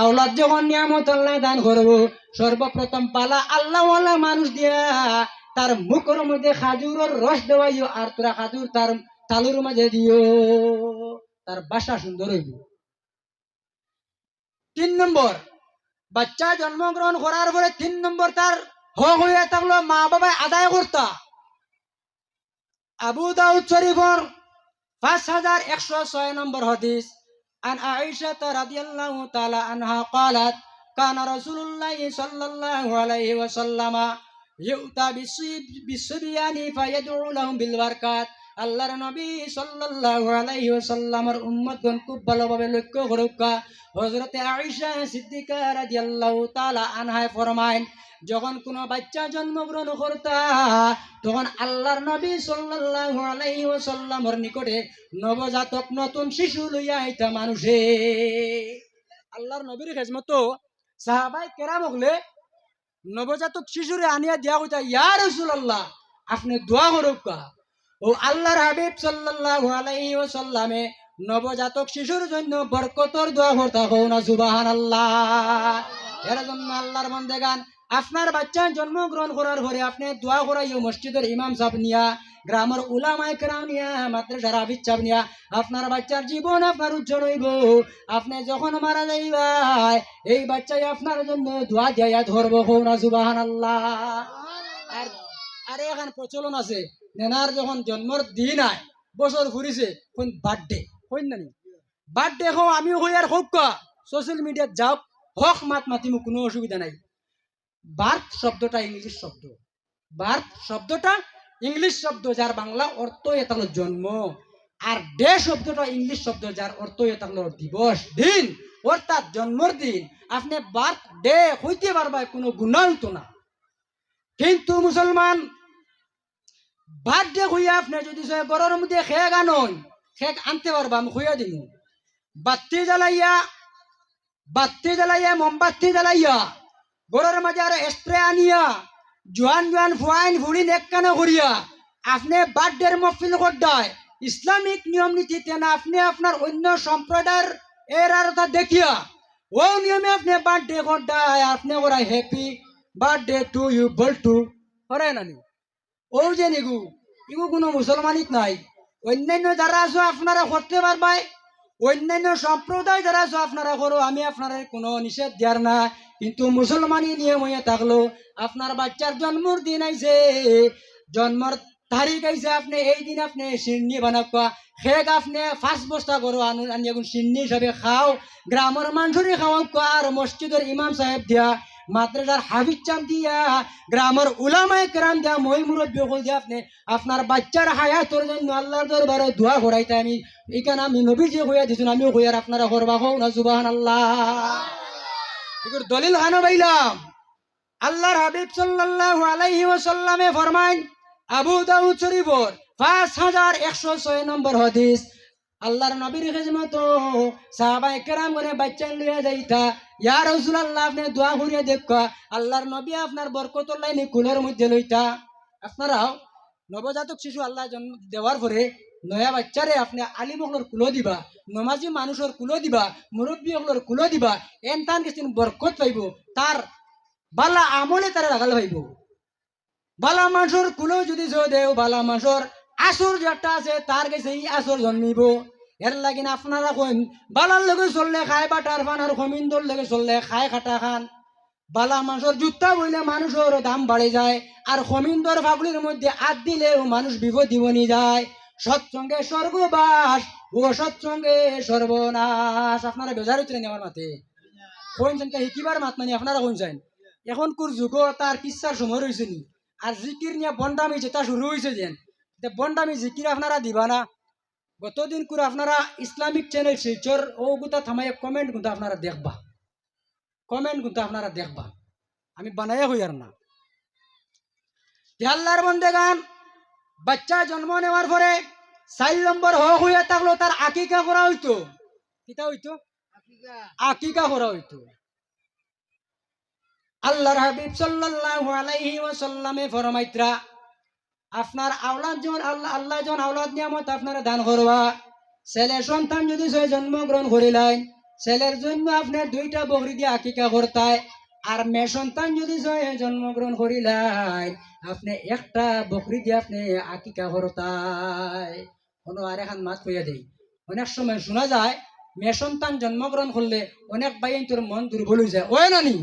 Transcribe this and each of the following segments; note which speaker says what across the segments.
Speaker 1: আওলাদ যখন নিয়ামত আল্লাহ দান করব, সর্বপ্রথম পালা আল্লাহ মানুষ দিয়া, তার মুখের মধ্যে খাজুরের রস দেওয়াইও, আর তোরা খাজুর তার তালুর মাঝে দিও, তার বাসা সুন্দর হইব। তিন নম্বর, বাচ্চা জন্মগ্রহণ করার পরে তিন নম্বর তার হক হয়ে থাকল মা বাবায় আদায় করতা। আবু দাউদ শরীফর পাঁচ হাজার একশো ছয় নম্বর হদিস। عن عائشة رضي الله تعالى عنها قالت كان رسول الله صلى الله عليه وسلم يؤتى بالصب- بالصبيان فيدعو لهم بالبركات আল্লাহর নবী সাল্লাল্লাহু আলাইহি ওয়াসাল্লামের উম্মতগণ খুব ভালোভাবে লক্ষ্য করুকা। হযরতে আয়েশা সিদ্দিকা রাদিয়াল্লাহু তাআলা আনহায় ফরমায় যখন কোনো বাচ্চা জন্মগ্রহণ করতা, তখন আল্লাহর নবী সাল্লাল্লাহু আলাইহি ওয়াসাল্লামের নিকটে নবজাতক নতুন শিশু লইয়া আইতা মানুষে। আল্লাহর নবীর খেজমত সাহাবাই কেরাম হলে নবজাতক শিশুরে আনিয়া দিয়া কইতা, ইয়া রাসূলুল্লাহ, আপনি দোয়া করুকা। ও আল্লাহর হাবিব সাল্লাল্লাহু আলাইহি ওয়াসাল্লামে নবজাতক শিশুর জন্য বরকতর দোয়া করতা হও না, সুবহানাল্লাহ। এর জন্য আল্লাহর বন্দেগান আপনার বাচ্চা জন্মগ্রহণ করার পরে আপনি দোয়া করাইও মসজিদের ইমাম সাহেব নিয়া, গ্রামের উলামায়ে কেরাম নিয়া, মাদ্রাসার হাফিজ সাহেব নিয়া, আপনার বাচ্চার জীবন আপনার উজ্জ্বল হইব। আপনি যখন মারা যাইবাই এই বাচ্চাই আপনার জন্য দোয়া দিয়া ধরবো হও না, সুবহানাল্লাহ। আর আরে এখন প্রচলন আছে। নেনার যখন জন্মর দিন আয় বছর ঘুরিছে কোন বার্থডে কইন নানি বার্থডে হো আমি হই আর হোক সোশ্যাল মিডিয়াত যাও হক, মাত মাতিমু, কোনো অসুবিধা নাই। বার্থ শব্দটা ইংলিশ শব্দ। বার্থ শব্দটা ইংলিশ শব্দ যার বাংলা অর্থ এটা হলো জন্ম। আর ডে শব্দটা ইংলিশ শব্দ যার অর্থ এটা হলো দিবস দিন। অর্থাৎ জন্মর দিন। আপনি বার্থ ডে হইতে পারবা কোনো গুণা হইতো না কিন্তু মুসলমান বার্থডে হইয়া আপনি, যদি গরর মধ্যে খেয়ে গানন খেক আনতে পারবা, আমি হইয়া দিন বাত্তি জ্বালাইয়া বাত্তি জ্বালাইয়া, মোমবাতি জ্বালাইয়া, গরর মাঝে আর স্প্রে আনিয়া, জোয়ান জোয়ান ফুয়াইন ফুড়ি নেকানো করিয়া, আপনি বার্থডের মফিল করদায় ইসলামিক নিয়ম নীতি তেনা আপনি আপনার অন্য সম্প্রদায়ের এর আরতা দেখিয়া, ও নিয়মে আপনি বার্থডে করদায় আপনি ওরা হ্যাপি বার্থডে টু ইউ বল টু করে নানি ও যে নিগু, ইগু কোনো মুসলমানিক নাই। অন্যান্য যারা আছো, আপনারা করতে পারবাই। অন্যান্য সম্প্রদায় যারা আছো, আপনারা করো, আমি আপনারা কোনো নিষেধ দেওয়ার না। কিন্তু মুসলমানি নিয়ম হয়ে থাকল, আপনার বাচ্চার জন্মর দিন আইছে, জন্মর তারিখ আইছে, আপনি এই দিন আপনি সিন্নি বানাবা খেক আপনি পাঁচ বস্তা করো আনু এখন সিন্নি হিসাবে খাও, গ্রামের মানুষরে খাওয়াও আর মসজিদের ইমাম সাহেব দিয়া মাদ্রাসার হাবিজ চাম দিয়া গ্রামের উলামায়ে কেরাম দিয়া মই মুরব্বী হল দিয়া আপনি আপনার বাচ্চার হায়াতর জন্য আল্লাহর দরবারে দোয়া করাইতে আমি এখানে আমি নবী যে হইয়া দিছুন আমিও হইয়ার আপনারা করবা হোক না সুবাহান আল্লাহ দলিল হানো বাইলাম। আল্লাহর হাবিব সাল্লাল্লাহু আলাইহি ওয়াসাল্লামে ফরমাইন আবু দাউদ শরীফর পাঁচ হাজার একশো ছয় নম্বর হদিস আল্লাহর নবীর খেজমত সাহাবাই কেরাম করে বাচ্চা লইয়া যাইতা ইয়া রাসূলুল্লাহ, আপনি দোয়া করিয়া দেখা, আল্লাহর নবী আপনার বরকতর লাইনে কুলের মধ্যে লইতা। আপনারাও নবজাতক শিশু আল্লাহ জন্ম দেওয়ার পরে নয়া বাচ্চারে আপনি আলিম হকলর কুলো দিবা, নমাজি মানুষের কুলো দিবা, মুরব্বী হকলর কুলো দিবা এন তান কিছু বরকত পাইব, তার বালা আমলে তারা রাখাল পাইব। বালা মানুষের কুলো যদি দেও, বালা মানুষের আসর যেটা আছে, তার কাছে এই আসর জন্মিব। এর লাগিন আপনারা কইন, বালার লগে চললে খায় বাটার ফান আর খমিন্দর লগে চললে খায় খাটা খান। বালা মানুষের জুতা বইলে মানুষের দাম বাড়ে যায়, আর খমিন্দর ফাগুলির মধ্যে আদ দিলেও মানুষ বিপদ জীবনী যায়। সৎসঙ্গে স্বর্গবাস ও সৎসঙ্গে সর্বনাশ আপনারা বেজার হচ্ছে আমার মাতে কইছেন কে শিকিবার মাত মানে আপনারা কইছেন এখন কোর যুগ তার কিচ্ছার সময় রয়েছে নি। আর জিকির নিয়ে বন্ডামি যেটা শুরু হয়েছে যেন। বন্ডামি জিকির আপনারা দিবা না। গতদিন করে আপনারা ইসলামিক চ্যানেল শিলচর ও গুতা থামাই কমেন্ট কিন্তু আপনারা দেখবা। কমেন্ট কিন্তু আপনারা দেখবা। আমি বানাইয়া হই আর না। আল্লাহর বন্দে গান বাচ্চা জন্ম নেওয়ার পরে চার নম্বর হক হইয়া থাকল তার আকিকা করা হইতো। কিতা হইতো? আকিকা করা হইতো। আল্লাহর হাবিব সাল্লাল্লাহু আলাইহি ওয়াসাল্লামে ফরমাইত্রা আপনার আওলাদ জন আল্লাহ আল্লাহ জন আওলাদ নিয়ামত আপনারা দান করবা, ছেলে সন্তান যদি সে জন্মগ্রহণ করিলেন ছেলের জন্য আপনি দুইটা বকরি দিয়ে আকিকা করতায়, আর মেয়ে সন্তান যদি জয়ে জন্মগ্রহণ করিলাই আপনি একটা বকরি দিয়ে আপনি আকিকা করতায়। কোনো আর এখন মাত কইয়া দেই। অনেক সময় শোনা যায়, মেয়ে সন্তান জন্মগ্রহণ করলে অনেক বাইন তোর মন দুর্বল হয়ে যায়। ওই নানি?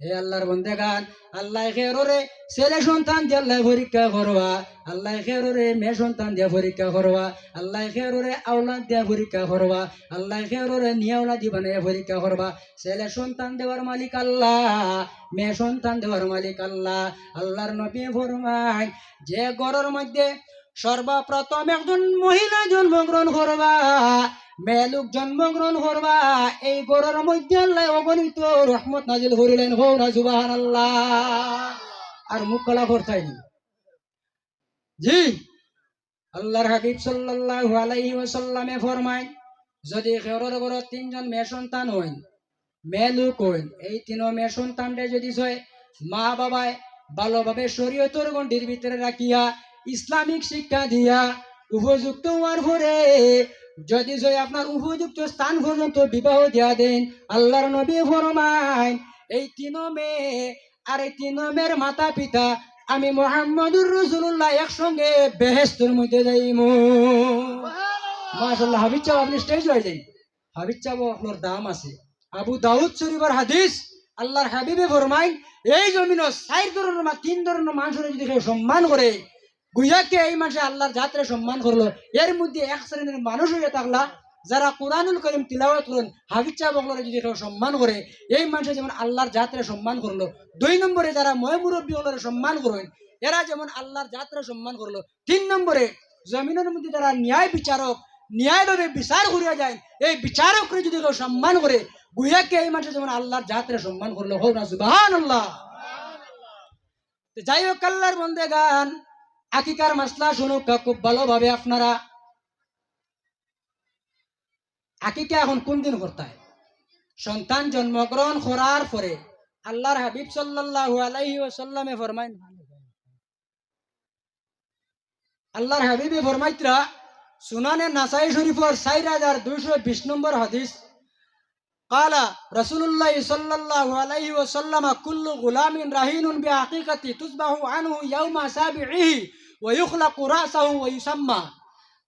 Speaker 1: হে আল্লাহর বন্দে গান আল্লাহ খেররে ছেলে সন্তান দিয়ে আল্লাহ পরীক্ষা করবা, আল্লাহ খেররে মেয়ে সন্তান দিয়ে পরীক্ষা করবা, আল্লাহ খেররে আওলাদ দিয়া পরীক্ষা করবা, আল্লাহ খেররে নিয়াওলা দিবানে পরীক্ষা করবা। ছেলে সন্তান দেওয়ার মালিক আল্লাহ, মেয়ে সন্তান দেওয়ার মালিক আল্লাহ, আল্লাহর নবী ফরমায় যে ঘরের মধ্যে সর্বপ্রথম একজন মহিলা জন্মগ্রহণ করবা মেয়ে লোক জন্মগ্রহণ করবা, এই গরুর মধ্যে আল্লাহ অগণিত রহমত নাজিল করিলেন। হো না সুবাহান আর মুখ কলা করতাই নি। জি, আল্লাহর হাবিব সাল্লাল্লাহু আলাইহি ওয়াসাল্লামে ফরমায়, যদি খেরর বড় তিনজন মেয়ে সন্তান হইন মেয়ে লোক হইন, এই তিন মেয়ে সন্তানটা যদি হয় মা বাবায় ভালোভাবে শরীয়তর গণ্ডির ভিতরে রাখিয়া, ইসলামিক শিক্ষা দিয়া, উপযুক্ত হওয়ার পরে যদি জয় আপনার উপযুক্ত স্থান পর্যন্ত বিবাহ দিয়া দেন আল্লাহর নবী ফরমায় এই তিন মেয়ে আর এই তিন মেয়ের মাতা পিতা আমি মোহাম্মদুর রসুল্লাহ একসঙ্গে বেহেস্তের মধ্যে যাইমু। মাশাল্লাহ হাবিজ চাও আপনি স্টেজ হয়ে যাই হাবিজ চাও আপনার দাম আছে। আবু দাউদ শরীফের হাদিস আল্লাহর হাবিবে ফরমাইন এই জমিন চার ধরনের তিন ধরনের মানুষের যদি কেউ সম্মান করে গুইয়াকে এই মাসে আল্লাহর জাতরে সম্মান করল। এর মধ্যে এক শ্রেণির মানুষ হয়ে থাকলা, যারা কোরআনুল করিম তিলাওয়াত করেন চাহ বগলরে যদি সম্মান করে, এই মানুষে যেমন আল্লাহর জাতরে সম্মান করল, দুই নম্বরে যারা ময় মুরব্বী সম্মান করেন, এরা যেমন আল্লাহর জাতরে সম্মান করল। তিন নম্বরে জমিনের মধ্যে যারা ন্যায় বিচারক, ন্যায়ভাবে বিচার করিয়া যায় এই বিচারকরে যদি কেউ সম্মান করে গুইয়াকে এই মানুষে যেমন আল্লাহর জাতরে সম্মান করল। হোক না সুবাহান আল্লাহ যাই হোক, আল্লাহর বন্দে গান আকিকার মাসলা শুনো খুব ভালোভাবে আপনারা। আকিকা এখন কোন দিন করতে সন্তান জন্মগ্রহণ করার পরে আল্লাহর হাবিব সাল্লাহ আলাইহি ওয়াসাল্লামে ফরমাইন, আল্লাহর হাবিবে ফরমাইত্রা, সুনানে নাসাই শরীফর সাইর হাজার দুইশো বিশ নম্বর হাদিস, কালা রসুল্লাহ সাল্লাহ আলাইহি কুল্লু গুলামিন রাহিনুন আকিকাতি তুসবাহু ইয়াউমা সাবিহি ওয়ুখলা কুরাসাহ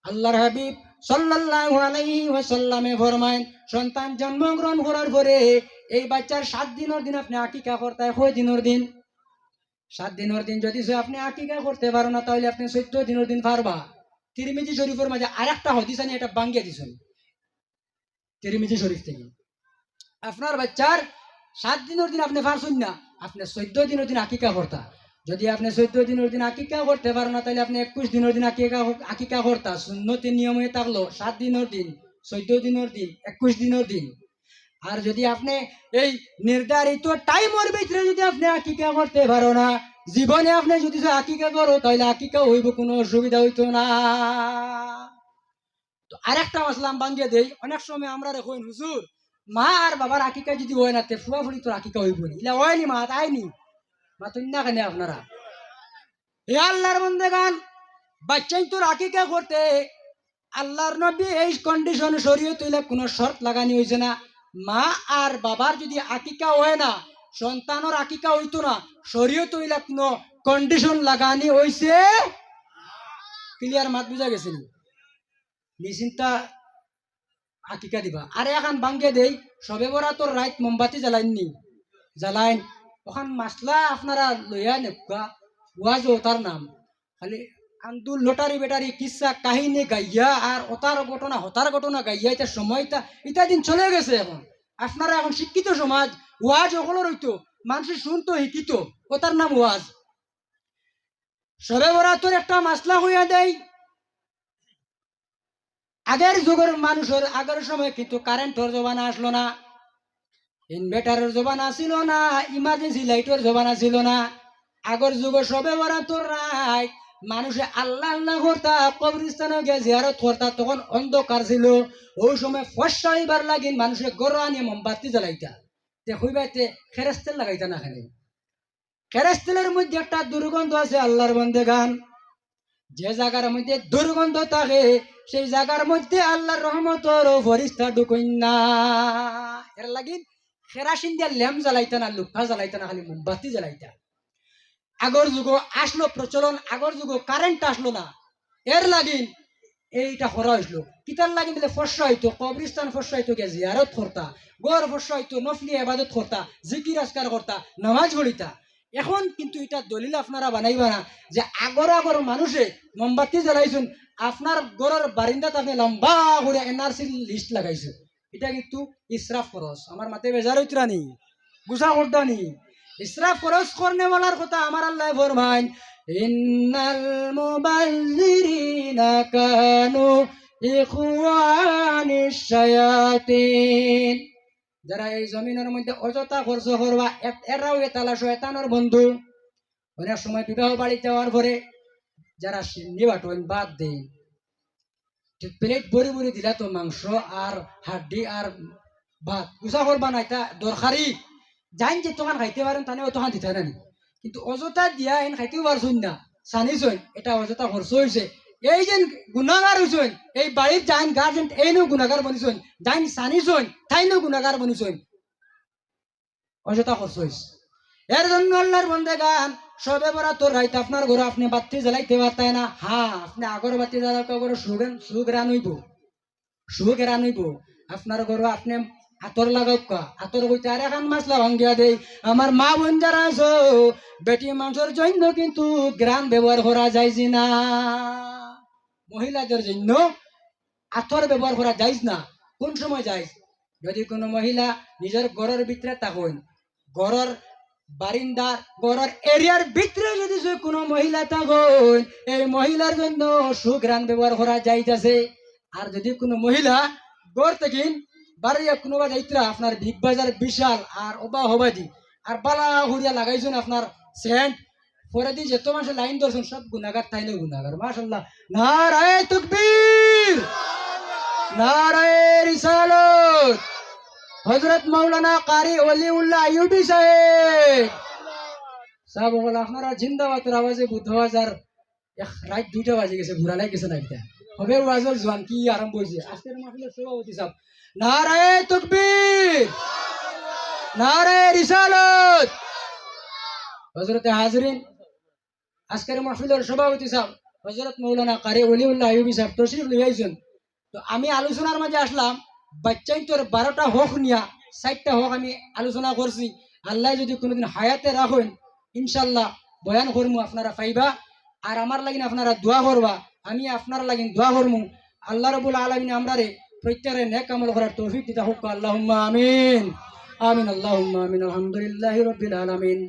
Speaker 1: আল্লাহর হাবিব সাল্লাল্লাহু আলাইহি ওয়াসাল্লামে সন্তান জন্মগ্রহণ করার পরে এই বাচ্চার সাত দিনের দিন আপনি আকিকা করতে হয় দিনের দিন? সাত দিনের দিন যদি আপনি আকিকা করতে পারো না, তাহলে আপনি চোদ্দ দিনের দিন পারবা। তিরমিজি শরীফের মাঝে আরেকটা হদিস আনি এটা বাঙ্গিয়ে দিছেন। তিরমিজি শরীফ থেকে। আপনার বাচ্চার সাত দিনের দিন আপনি পারছেন না, আপনি চোদ্দ দিনের দিন আকিকা করতা। যদি আপনি চোদ্দ দিনের দিন আকিকা করতে পারেন না, তাহলে আপনি একুশ দিনের দিন আকিকা আকিকা করতা। শূন্যতি নিয়ম থাকল, সাত দিনের দিন চোদ্দ দিনের দিন, একুশ দিনের দিন। আর যদি আপনি এই নির্ধারিত টাইমের ভিতরে যদি আপনি আকিকা করতে পারো না, জীবনে আপনি যদি আকিকা করো, তাহলে আকিকা হইব, কোনো অসুবিধা হইতো না। তো আরেকটা মাসলাম বাঙ্গিয়ে দেই। অনেক সময় আমরা রেখুন হুজুর, মা আর বাবার আকিকা যদি হয় না, তে ফুয়া ফুড়ি তোর আকিকা হইব নি। ইলা হয়নি মা তাইনি মা তুই না কেন আপনারা? হে আল্লাহর গান বাচ্চাই তোর আকিকা করতে? আল্লাহর নবী এই কন্ডিশন সরিয়ে তুইলে কোনো শর্ত লাগানি হয়েছে না। মা আর বাবার যদি আকিকা হয় না সন্তানের আকিকা হইতো না সরিয়ে কোনো কন্ডিশন লাগানি হয়েছে ক্লিয়ার মাত বুঝা গেছে নিশ্চিন্তা আকিকা দিবা। আরে এখন বাঙ্গে দেই, সবে বরা তোর রাইত মোমবাতি জ্বালাইননি জ্বালাইন। ওখান মাসলা আপনারা লইয়া নেকা ওয়াজ ওতার নাম। খালি আন্দুল লটারি বেটারি, কিসা, কাহিনী গাইয়া, আর ওতার ঘটনা, হতার ঘটনা গাইয়া, এটা সময়টা এটা দিন চলে গেছে এখন। আপনারা এখন শিক্ষিত সমাজ, ওয়াজ ওগুলো রইতো মানুষ শুনতো শিক্ষিত ওতার নাম ওয়াজ। সবে বরা তোর একটা মাসলা হইয়া দেয় আগের যুগের মানুষের আগের সময় কিন্তু কারেন্টের জবানা আসলো না। ইনভার্টারের জবানা ছিল না ইমার্জেন্সি লাইটের জবানা ছিল না। আগের যুগে সবে বরা তোর মানুষে আল্লাহ আল্লাহ করতা কবরস্থানে গিয়ে জিয়ারত করতা তখন অন্ধকার ছিল। ওই সময় ফসা হইবার লাগিন মানুষে গরু আনিয়ে মোমবাতি জ্বালাইতা। তে হইবাইতে খেরেস্তেল লাগাইতা না খালি। খেরেস্তেলের মধ্যে একটা দুর্গন্ধ আছে আল্লাহর বন্দে গান। যে জায়গার মধ্যে দুর্গন্ধ থাকে, সেই জায়গার মধ্যে আল্লাহর রহমতর ফরিস্তা ঢুকইন না এর লাগি খেরাসিন দিয়া ল্যাম্প জ্বালাইতা না, লুফা জ্বালাইতা না, খালি মোমবাতি জ্বালাইতা। আগর যুগ আসলো প্রচলন আগর যুগ কারেন্ট আসলো না। এর লাগিন এইটা করা হইছিল কিতার লাগি বলে ফসা হইতো কবরিস্তান ফসা হইতো গে জিয়ারত করতা গড় ফসা হইতো নফলি আবাদত করতা জিকির আজকার করতা নামাজ পড়িতা এখন কিন্তু এটা দলিল আপনারা বানাইবা না, যে আগর আগর মানুষে মোমবাতি জ্বালাইছেন আপনার গড়ের বারিন্দাত আপনি লম্বা করে এনআরসি লিস্ট লাগাইছে। এটা কিন্তু ইসরাফ খরচ আমার মাতে বেজার হইতরা নি গুছা করতা নি ইসরাফ খরচ করনে বলার কথা আমার আল্লাহ ফরমান ইন্নাল মুবাজ্জিরিনা কানু ইখওয়ানিশ শায়াতিন। যারা এই জমিনের মধ্যে অযথা খরচ করবা এ- এরাও এতালা শয়তানের বন্ধু। অনেক সময় বিবাহ বাড়ি যাওয়ার পরে যারা সিন্নি বাটন বাদ দেন প্লেট ভরি ভরি দিলা তো মাংস আর হাড্ডি আর ভাত উষা করবা না এটা দরকারি জান যে তখন খাইতে পারেন তানে তখন দিতে না কিন্তু অযথা দিয়া এন খাইতেও পারছুন না জানিছই এটা অযথা খরচ হয়েছে এই যে গুণাগার হইছই এই বাড়ির যাইন গার্জেন এই নো গুণাগার বনিছই যাইন জানিছই তাই নো গুণাগার বনিছই অযথা খরচ হয়েছে এর জন্য আল্লাহর বন্দে গান সবে বরা তোর রাইতে আপনার ঘরে আপনি বাতি জ্বালাইতে পারতেন না। হ্যাঁ আপনি আগর বাতি সুখ সুখ রান হইব। সুখ রান হইব। আপনার ঘরে আপনি আতর লাগাও কা। আতর হইতে আর এখন মাছলা ভাঙ্গিয়া দেই। আমার মা বোন যারা আছো, বেটি মানুষের জন্য কিন্তু গ্রাম ব্যবহার করা যায় না। মহিলাদের জন্য আতর ব্যবহার করা যাইজ না। কোন সময় যাইজ? যদি কোনো মহিলা নিজের ঘরের ভিতরে থাকুন, ঘরের বারিন্দার ঘরের এরিয়ার ভিতরে যদি কোনো মহিলা থাকুন, এই মহিলার জন্য সুগ্রান ব্যবহার করা যাইতেছে। আর যদি কোনো মহিলা গড় থেকে বাড়িয়া কোনোবা যাইতরা আপনার বিগ বাজার বিশাল আর ওবা হবাদি আর বালা হুড়িয়া লাগাইছেন আপনার সেন্ট। পরে দিয়ে যত মানুষের লাইন ধরছেন, সব গুনাগার তাই না গুনাগার মাশাল্লাহ নারায় তুকবীর! নারায় রিসালত! হজরত মৌলানা কারি অলিউল্লাহ আইয়ুবি সাহেব। সাহেব বলে আপনারা জিন্দাবাদের আওয়াজে বুদ্ধ রাত দুইটা বাজে গেছে, ঘুরা নাই গেছে না এটা হবে ওয়াজের জোয়ান, কি আরম্ভ হয়েছে আজকের মাহফিলের সভাপতি সাহেব, নারায় তকবীর! নারায় রিসালত! হজরতে হাজরিন, আজকের মাহফিলের সভাপতি সাহেব হজরত মৌলানা কারি অলিউল্লাহ আইয়ুবি সাহেব, তশরিফ লিয়াইছেন। তো আমি আলোচনার মাঝে আসলাম বাচ্চাই তোর বারোটা হক নিয়া ষাটটা হক আমি আলোচনা করছি আল্লাহ যদি কোনোদিন হায়াতে রাখেন ইনশাল্লাহ বয়ান করমু আপনারা পাইবা। আর আমার লাগিন আপনারা দোয়া করবা আমি আপনার লাগিন দোয়া করমু আল্লাহ রবুল আলমিন আমরারে প্রত্যেকের নেক আমল করার তৌফিক দিতা হোক, আল্লাহুম্মা আমিন। আমিন, আল্লাহুম্মা আমিন, আলহামদুলিল্লাহি রাব্বিল আলামিন।